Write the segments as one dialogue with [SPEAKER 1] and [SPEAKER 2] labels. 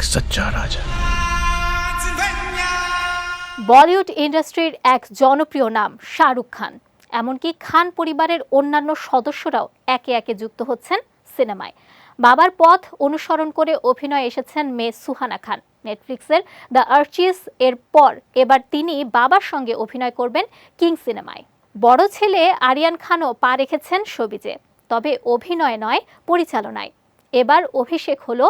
[SPEAKER 1] এক সচ্চা রাজা
[SPEAKER 2] বলিউড ইন্ডাস্ট্রির এক জনপ্রিয় নাম, শাহরুখ খান। এমনকি খান পরিবারের অন্যান্য সদস্যরাও একে একে যুক্ত হচ্ছেন সিনেমায়। বাবার পথ অনুসরণ করে অভিনয় এসেছেন মেয়ে সুহানা খান। নেটফ্লিক্সের দ্য আর্চিস এর পর এবার তিনি বাবার সঙ্গে অভিনয় করবেন কিং সিনেমায়। বড় ছেলে আরিয়ান খানও পা রেখেছেন সবিজে তবে অভিনয় নয়, পরিচালনায়। এবার অভিষেক হলো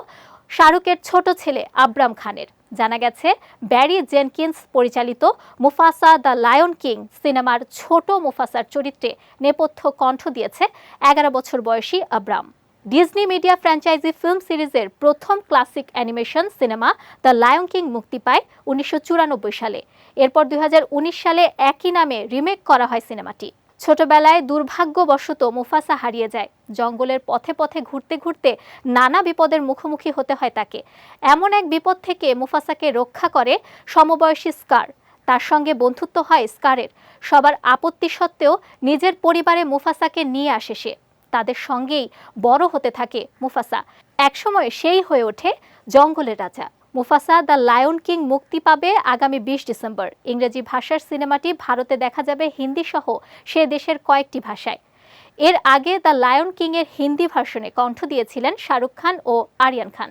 [SPEAKER 2] শাহরুখের ছোট ছেলে আব্রাম খানের। জানা গেছে, ব্যারি জেনকিন্স পরিচালিত মুফাসা দ্য লায়ন কিং সিনেমার ছোট মুফাসার চরিত্রে নেপথ্য কণ্ঠ দিয়েছে এগারো বছর বয়সী Abram. Disney media franchise film সিরিজের প্রথম classic animation cinema the lion king মুক্তি পায় উনিশশো চুরানব্বই সালে। এরপর দুই হাজার উনিশ সালে একই নামে রিমেক করা হয় সিনেমাটি। ছোটবেলায় দুর্ভাগ্যবশত মুফাসা হারিয়ে যায়। জঙ্গলের পথে পথে ঘুরতে ঘুরতে নানা বিপদের মুখোমুখি হতে হয় তাকে। এমন এক বিপদ থেকে মুফাসাকে রক্ষা করে সমবয়সী স্কার। তার সঙ্গে বন্ধুত্ব হয় স্কারের। সবার আপত্তি সত্ত্বেও নিজের পরিবারে মুফাসাকে নিয়ে আসে সে। তাদের সঙ্গেই বড় হতে থাকে মুফাসা। একসময় সেই হয়ে ওঠে জঙ্গলের রাজা। মুফাসা দ্য লায়ন কিং মুক্তি পাবে আগামী বিশ ডিসেম্বর। ইংরেজি ভাষার সিনেমাটি ভারতে দেখা যাবে হিন্দি সহ সে দেশের কয়েকটি ভাষায়। এর আগে দ্য লায়ন কিং এর হিন্দি ভার্সনে কণ্ঠ দিয়েছিলেন শাহরুখ খান ও আরিয়ান খান।